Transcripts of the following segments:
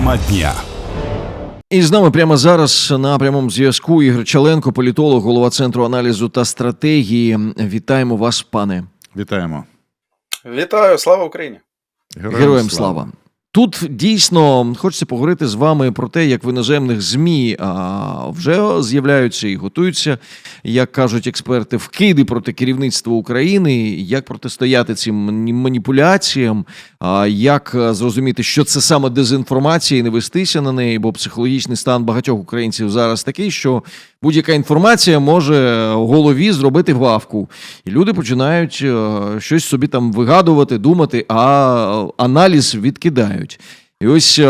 Тема дня. І з нами прямо зараз на прямому зв'язку Ігор Чаленко, політолог, голова центру аналізу та стратегії. Вітаємо вас, пане. Вітаємо. Вітаю, слава Україні! Героям, слава. Тут дійсно хочеться поговорити з вами про те, як в іноземних змі а, вже з'являються і готуються, як кажуть експерти, вкиди проти керівництва України, як протистояти цим маніпуляціям, а, як зрозуміти, що це саме дезінформація, і не вестися на неї, бо психологічний стан багатьох українців зараз такий, що будь-яка інформація може в голові зробити вавку, і люди починають е, щось собі там вигадувати, думати, а аналіз відкидають. І ось е,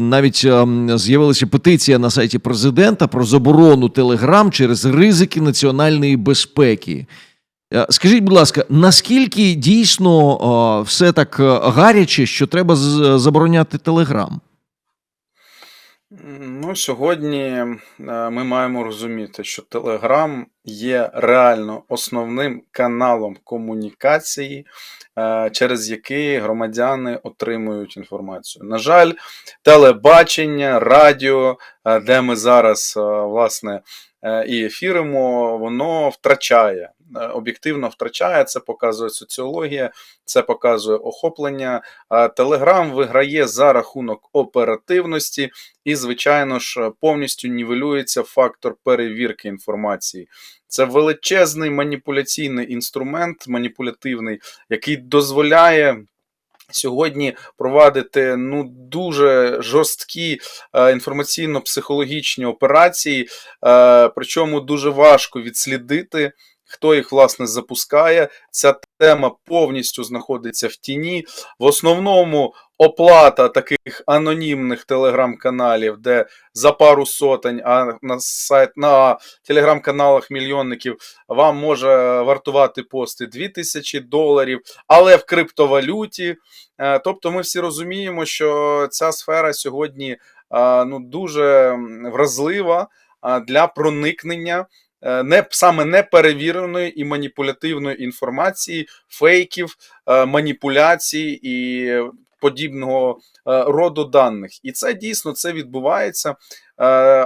навіть е, з'явилася петиція на сайті президента про заборону Телеграм через ризики національної безпеки. Е, Скажіть, будь ласка, наскільки дійсно все так гаряче, що треба забороняти Телеграм? Ну, сьогодні е, ми маємо розуміти, що Telegram є реально основним каналом комунікації, е, через який громадяни отримують інформацію. На жаль, телебачення, радіо, е, де ми зараз власне і ефіримо, воно втрачає. Е, Об'єктивно втрачає, це показує соціологія, це показує охоплення. Телеграм виграє за рахунок оперативності, і, звичайно ж, повністю нівелюється фактор перевірки інформації. Це величезний маніпуляційний інструмент, маніпулятивний, який дозволяє. Сьогодні провадити ну дуже жорсткі е, інформаційно-психологічні операції, е, причому дуже важко відслідити, хто їх власне запускає. Ця тема повністю знаходиться в тіні. В основному оплата таких анонімних телеграм-каналів, де за пару сотень, а на сайт на телеграм-каналах мільйонників вам може вартувати пости 2000 доларів, але в криптовалюті. Е, Тобто, ми всі розуміємо, що ця сфера сьогодні е, ну дуже вразлива для проникнення. Е, Не саме неперевіреної і маніпулятивної інформації, фейків, е, маніпуляцій і подібного е, роду даних. І це дійсно це відбувається.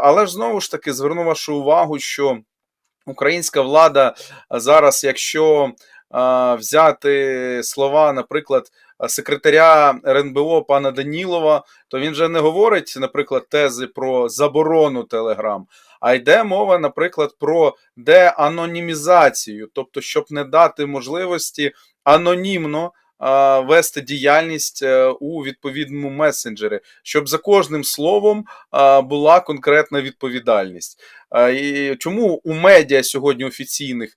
Але ж знову ж таки зверну вашу увагу, що українська влада зараз, якщо взяти слова, наприклад, секретаря РНБО пана Данілова, то він вже не говорить, наприклад, тези про заборону Телеграм, а йде мова, наприклад, про деанонімізацію, тобто, щоб не дати можливості анонімно вести діяльність е, у відповідному месенджері, щоб за кожним словом була конкретна відповідальність. І чому у медіа сьогодні офіційних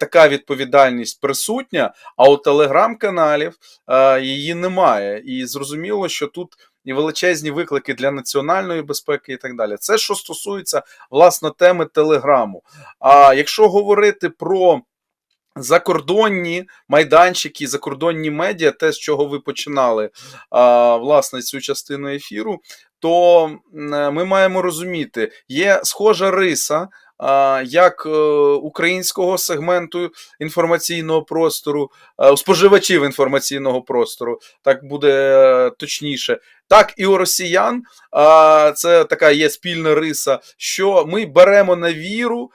така відповідальність присутня, а у телеграм-каналів її немає? І зрозуміло, що тут і величезні виклики для національної безпеки і так далі. Це що стосується власне теми телеграму. А якщо говорити про закордонні майданчики, закордонні медіа, те, з чого ви починали власне цю частину ефіру, то ми маємо розуміти, є схожа риса. Як е, українського сегменту інформаційного простору, е, споживачів інформаційного простору, так буде е, точніше, так і у росіян. Це така є спільна риса, що ми беремо на віру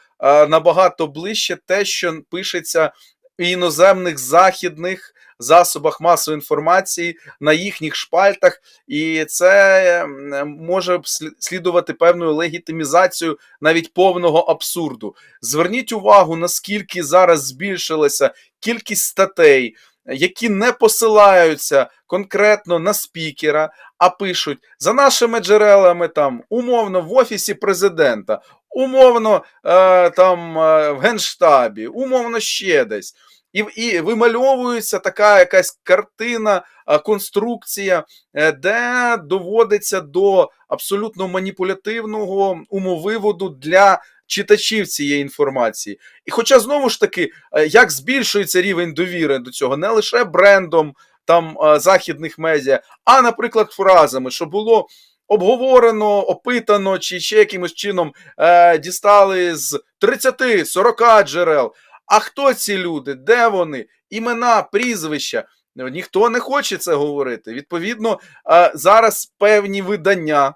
набагато ближче те, що пишеться іноземних західних засобах масової інформації на їхніх шпальтах, і це може слі- слідувати певною легітимізацією навіть повного абсурду. Зверніть увагу, наскільки зараз збільшилася кількість статей, які не посилаються конкретно на спікера, а пишуть за нашими джерелами там умовно в офісі президента, умовно е, там е, в генштабі, умовно ще десь. І, і вимальовується така якась картина, конструкція, е, де доводиться до абсолютно маніпулятивного умовиводу для читачів цієї інформації. І хоча знову ж таки, е, як збільшується рівень довіри до цього, не лише брендом там е, західних медіа, а, наприклад, фразами, що було обговорено, опитано, чи ще якимось чином е, дістали з 30-40 джерел. А хто ці люди? Де вони? Імена, прізвища. Ніхто не хоче це говорити. Відповідно, е, зараз певні видання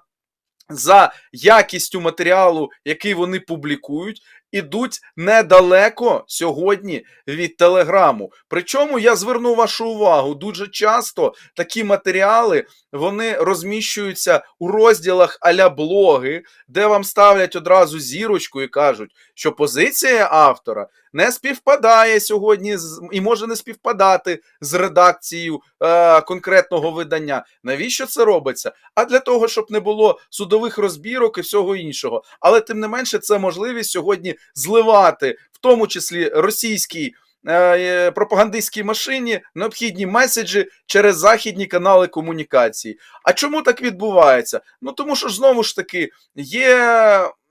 за якістю матеріалу, який вони публікують, ідуть недалеко сьогодні від телеграму. Причому я зверну вашу увагу, дуже часто такі матеріали вони розміщуються у розділах аля блоги, де вам ставлять одразу зірочку і кажуть, що позиція автора не співпадає сьогодні з і може не співпадати з редакцією е, конкретного видання. Навіщо це робиться? А для того, щоб не було судових розбірок і всього іншого. Але тим не менше, це можливість сьогодні зливати, в тому числі російській. е, Пропагандистській машині необхідні меседжі через західні канали комунікації. А чому так відбувається? Ну тому що знову ж таки є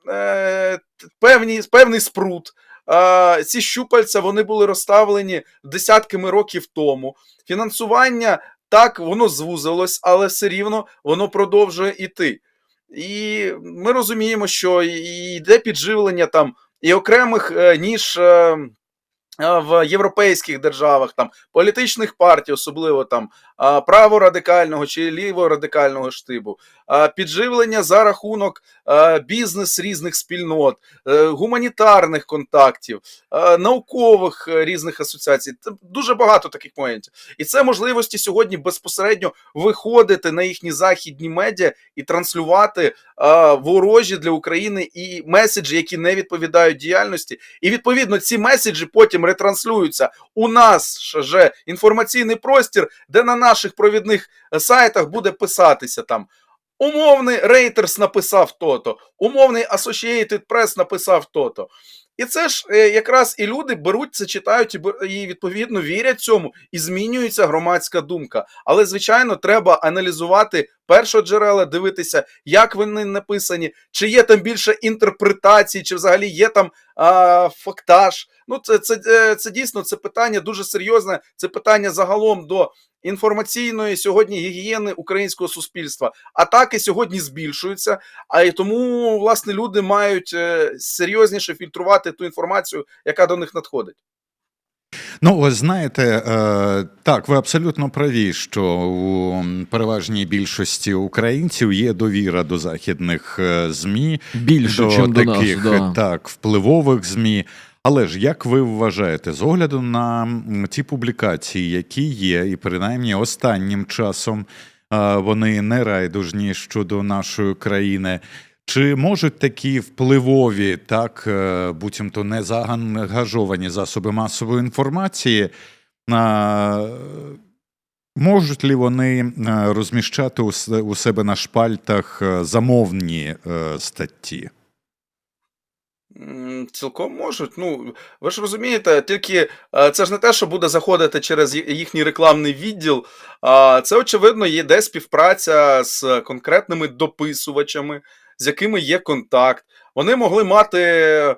е, певні, певний спрут. Е, ці щупальця вони були розставлені десятками років тому. Фінансування так воно звузилось, але все рівно воно продовжує іти. І ми розуміємо, що йде підживлення там і окремих е, ніж. е, е, В європейських державах там політичних партій, особливо там праворадикального чи ліворадикального штибу, підживлення за рахунок бізнес різних спільнот, е, гуманітарних контактів, е, наукових е, різних асоціацій. Дуже багато таких моментів. І це можливості сьогодні безпосередньо виходити на їхні західні медіа і транслювати е, ворожі для України і меседжі, які не відповідають діяльності. І відповідно ці меседжі потім ретранслюються у нас же інформаційний простір, де на наших провідних е, сайтах буде писатися там. Умовний Reuters написав то-то, умовний Associated Press написав то-то. І це ж е, якраз і люди беруть це, читають і, відповідно вірять цьому, і змінюється громадська думка. Але, звичайно, треба аналізувати першоджерела, дивитися, як вони написані, чи є там більше інтерпретацій, чи взагалі є там а, фактаж. Ну, це, це, е, це дійсно це питання дуже серйозне. Це питання загалом до інформаційної сьогодні гігієни українського суспільства. Атаки сьогодні збільшуються, а і тому власне люди мають е, серйозніше фільтрувати ту інформацію, яка до них надходить. Ну, знаєте, е, так, ви абсолютно праві, що у переважній більшості українців є довіра до західних е, ЗМІ, Більше, до до таких нас. Да. так, впливових ЗМІ. Але ж як ви вважаєте, з огляду на ті публікації, які є, і принаймні останнім часом е, вони не райдужні щодо нашої країни. Чи можуть такі впливові, так е, буцімто не заангажовані засоби масової інформації, е, можуть ли вони е, розміщати у себе на шпальтах замовні статті? Цілком можуть. Ну, ви ж розумієте, тільки це ж не те, що буде заходити через їхній рекламний відділ. Це, очевидно, є де співпраця з конкретними дописувачами, з якими є контакт. Вони могли мати, е,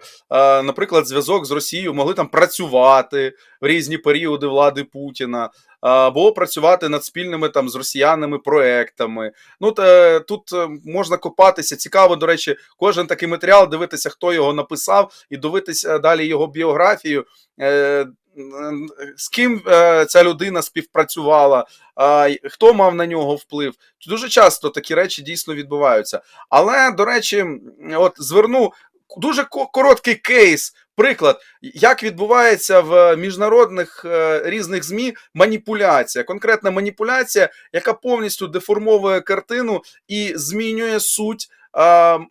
наприклад, зв'язок з Росією, могли там працювати в різні періоди влади Путіна, або працювати над спільними там з росіянами проектами. Ну та, тут е, можна копатися. Цікаво, до речі, кожен такий матеріал, дивитися, хто його написав, і дивитися далі його біографію. З ким е, ця людина співпрацювала, хто мав на нього вплив. Дуже часто такі речі дійсно відбуваються. Але, до речі, от зверну дуже короткий кейс, приклад, як відбувається в міжнародних е, різних ЗМІ маніпуляція, конкретна маніпуляція, яка повністю деформовує картину і змінює суть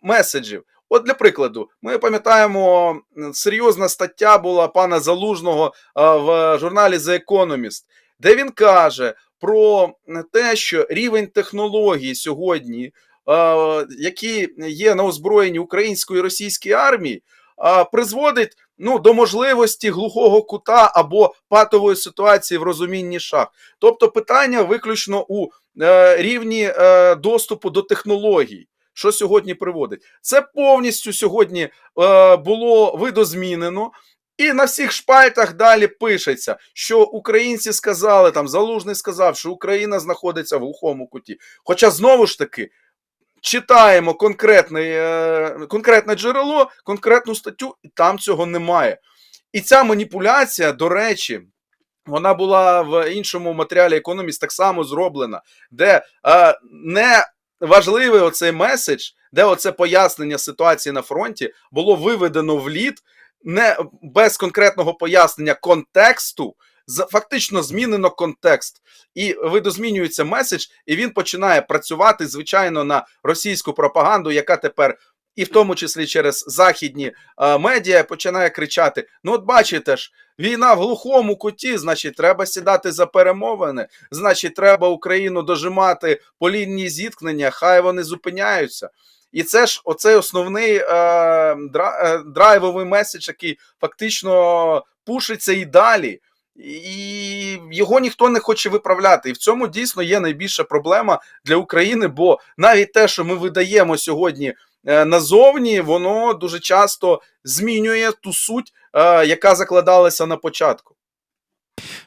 меседжів. От для прикладу, ми пам'ятаємо, серйозна стаття була пана Залужного в журналі The Economist, де він каже про те, що рівень технологій сьогодні, які є на озброєнні української і російської армії, призводить ну, до можливості глухого кута або патової ситуації в розумінні шах. Тобто питання виключно у е, рівні е, доступу до технологій. Що сьогодні приводить? Це повністю сьогодні е, було видозмінено, і на всіх шпальтах далі пишеться, що українці сказали, там Залужний сказав, що Україна знаходиться в глухому куті. Хоча знову ж таки читаємо конкретне, е, конкретне джерело, конкретну статтю, і там цього немає. І ця маніпуляція, до речі, Вона була в іншому матеріалі Economist так само зроблена, де е, не важливий оцей меседж, де оце пояснення ситуації на фронті було виведено в лід, не без конкретного пояснення контексту. Фактично змінено контекст, і видозмінюється меседж, і він починає працювати звичайно на російську пропаганду, яка тепер, і в тому числі через західні е, медіа, починає кричати: Ну, от бачите ж, війна в глухому куті, значить, треба сідати за перемовини, значить, треба Україну дожимати по лінії зіткнення, хай вони зупиняються. І це ж оцей основний е, е, драйвовий меседж, який фактично пушиться і далі. І його ніхто не хоче виправляти. І в цьому дійсно є найбільша проблема для України, бо навіть те, що ми видаємо сьогодні назовні, воно дуже часто змінює ту суть, е, яка закладалася на початку.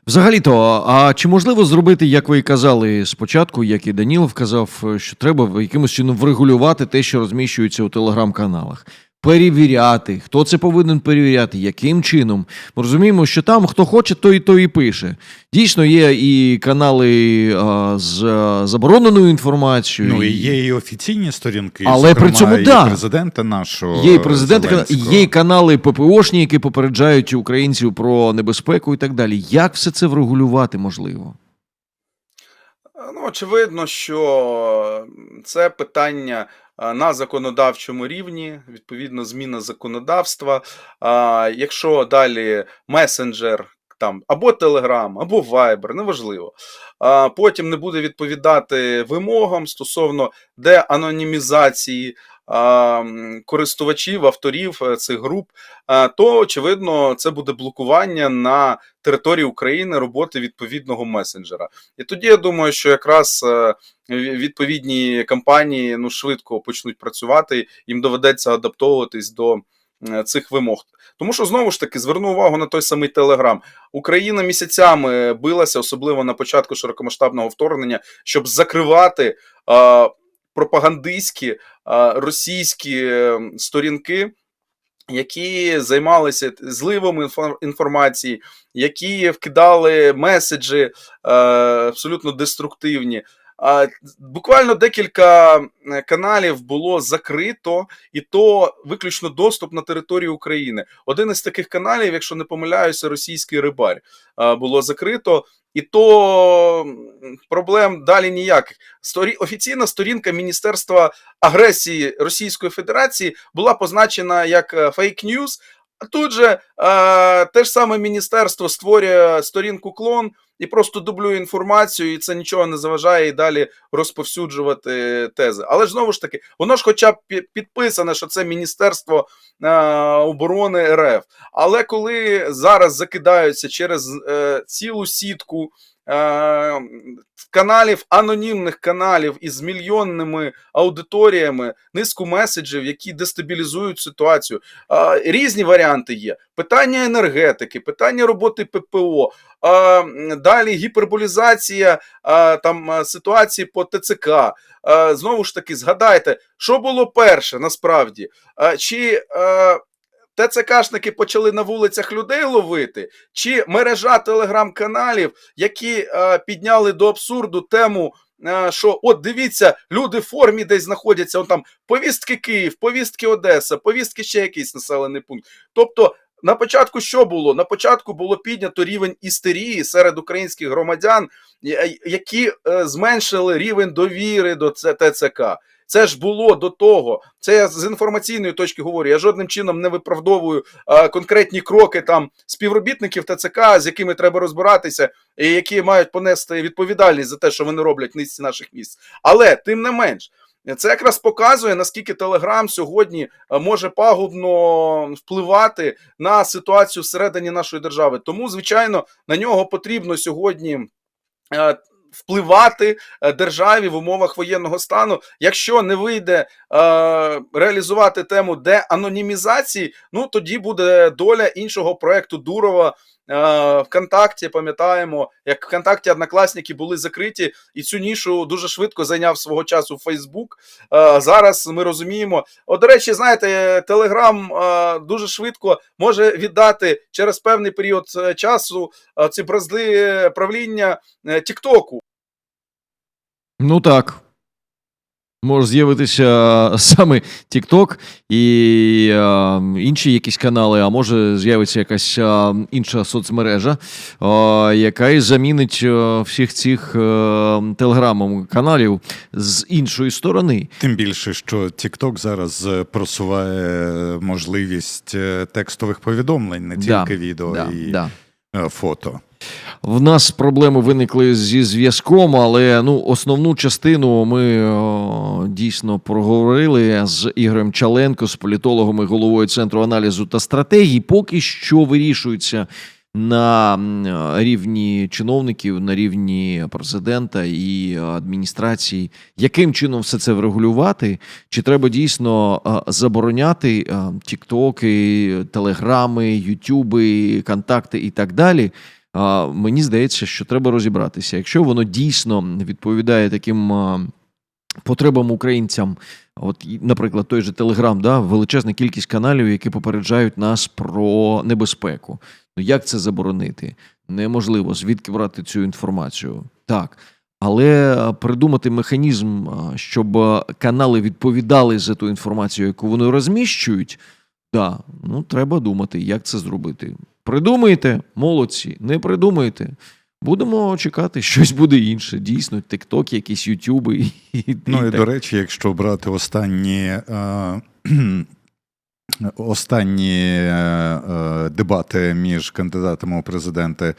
Взагалі-то, а чи можливо зробити, як ви казали спочатку, як і Данілов казав, що треба якимось чином врегулювати те, що розміщується у телеграм-каналах? Перевіряти, хто це повинен перевіряти, яким чином. Ми розуміємо, що там хто хоче, той і то і пише. Дійсно, є і канали а, з а, забороненою інформацією. Ну і є і офіційні сторінки, Але при цьому і да. президента нашого Є і президенти, Зеленського. є і канали ППОшні, які попереджають українців про небезпеку і так далі. Як все це врегулювати можливо? Ну, очевидно, що це питання на законодавчому рівні, відповідно, зміна законодавства. Якщо далі месенджер там або Telegram, або Viber, неважливо, а, потім не буде відповідати вимогам стосовно деанонімізації користувачів, авторів е, цих груп, то очевидно це буде блокування на території України роботи відповідного месенджера. І тоді я думаю, що якраз е, відповідні компанії ну швидко почнуть працювати, їм доведеться адаптовуватись до е, цих вимог. Тому що знову ж таки зверну увагу на той самий Телеграм. Україна місяцями билася, особливо на початку широкомасштабного вторгнення, щоб закривати е, пропагандистські російські е, сторінки. Які займалися зливом інфо- інформації, які вкидали меседжі е, абсолютно деструктивні. Буквально декілька е, каналів було закрито, і то виключно доступ на територію України. Один із таких каналів, якщо не помиляюся, російський рибар було закрито, і то проблем далі ніяких. Офіційна сторінка Міністерства агресії Російської Федерації була позначена як фейк ньюс. А тут же е, те ж саме міністерство створює сторінку клон і просто дублює інформацію, і це нічого не заважає і далі розповсюджувати тези. Але знову ж таки, воно ж хоча б підписане, що це Міністерство е, оборони РФ. Але коли зараз закидаються через е, цілу сітку каналів, анонімних каналів із мільйонними аудиторіями, низку меседжів, які дестабілізують ситуацію. Різні варіанти є: питання енергетики, питання роботи ППО. Далі гіперболізація там ситуації по ТЦК. Знову ж таки, згадайте, що було перше насправді? Чи ТЦКшники почали на вулицях людей ловити, чи мережа телеграм-каналів, які е, підняли до абсурду тему, е, що от дивіться, люди в формі десь знаходяться, он там повістки Київ, повістки Одеса, повістки ще якийсь населений пункт. Тобто. На початку що було? На початку було піднято рівень істерії серед українських громадян, які е, зменшили рівень довіри до ТЦК. Це ж було до того. Це я з інформаційної точки говорю. Я жодним чином не виправдовую е, конкретні кроки там співробітників ТЦК, з якими треба розбиратися, і які мають понести відповідальність за те, що вони роблять низці наших місць. Але тим не менш. Це якраз показує, наскільки Телеграм сьогодні може пагубно впливати на ситуацію всередині нашої держави. Тому, звичайно, на нього потрібно сьогодні впливати е, державі в умовах воєнного стану. Якщо не вийде е, реалізувати тему деанонімізації, ну тоді буде доля іншого проекту Дурова. Е, ВКонтакті, пам'ятаємо, як ВКонтакті однокласники були закриті, і цю нішу дуже швидко зайняв свого часу Фейсбук. Е, зараз ми розуміємо. О, до речі, знаєте, Телеграм е, дуже швидко може віддати через певний період часу ці бразди правління Тіктоку. Ну так. Може з'явитися саме TikTok і е, інші якісь канали, а може з'явиться якась е, інша соцмережа, е, яка і замінить е, всіх цих е, телеграм-каналів з іншої сторони. Тим більше, що TikTok зараз е, просуває можливість е, текстових повідомлень, не Да, тільки відео Да, і да. Е, фото. В нас проблеми виникли зі зв'язком, але ну основну частину ми о, дійсно проговорили з Ігорем Чаленко, з політологом і головою центру аналізу та стратегії. Поки що вирішується на рівні чиновників, на рівні президента і адміністрації, яким чином все це врегулювати, чи треба дійсно забороняти тіктоки, телеграми, ютюби, контакти і так далі. Мені здається, що треба розібратися. Якщо воно дійсно відповідає таким потребам українцям, от, наприклад, той же Телеграм, да, величезна кількість каналів, які попереджають нас про небезпеку. Ну як це заборонити? Неможливо, звідки брати цю інформацію? Так. Але придумати механізм, щоб канали відповідали за ту інформацію, яку вони розміщують, да, ну треба думати, як це зробити. Придумаєте, молодці, не придумаєте. Будемо чекати, щось буде інше. Дійсно, тикток, якісь ютюби. І, і, Ну і так. до речі, якщо брати останні. Е, Останні е, е, дебати між кандидатами у президенти,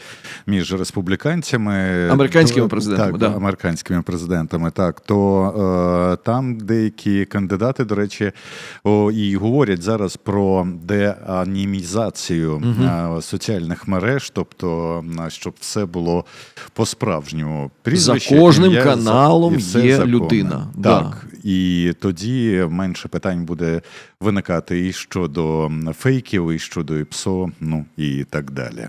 між республіканцями, Американськими президентами, так, да. американськими президентами, так то е, там деякі кандидати, до речі, і говорять зараз про деанімізацію е, соціальних мереж, тобто щоб все було по-справжньому. Прізвище, За кожним ім'я, каналом є законне. людина. Да. Так, і тоді менше питань буде виникати і щодо фейків, і щодо ІПСО, ну і так далі.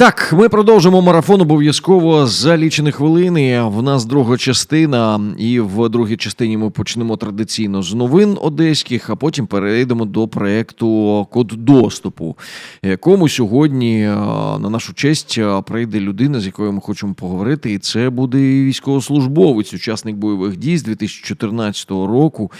Так, ми продовжимо марафон обов'язково за лічені хвилини. В нас друга частина, і в другій частині ми почнемо традиційно з новин одеських, а потім перейдемо до проекту Код доступу, якому сьогодні е, на нашу честь е, прийде людина, з якою ми хочемо поговорити. І це буде військовослужбовець, учасник бойових дій з 2014 року.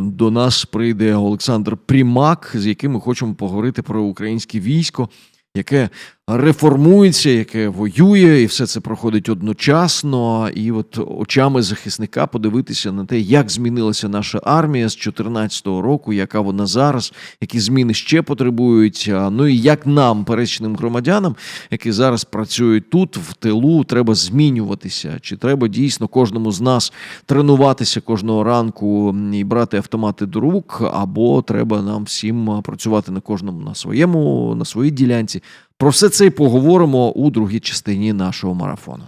До нас прийде Олександр Примак, з яким ми хочемо поговорити про українське військо, яке реформується, яке воює, і все це проходить одночасно. І от очами захисника подивитися на те, як змінилася наша армія з 2014 року, яка вона зараз, які зміни ще потребують. Ну і як нам, пересічним громадянам, які зараз працюють тут, в тилу, треба змінюватися. Чи треба дійсно кожному з нас тренуватися кожного ранку і брати автомати до рук, або треба нам всім працювати на кожному на своєму, на своїй ділянці. Про все це й поговоримо у другій частині нашого марафону.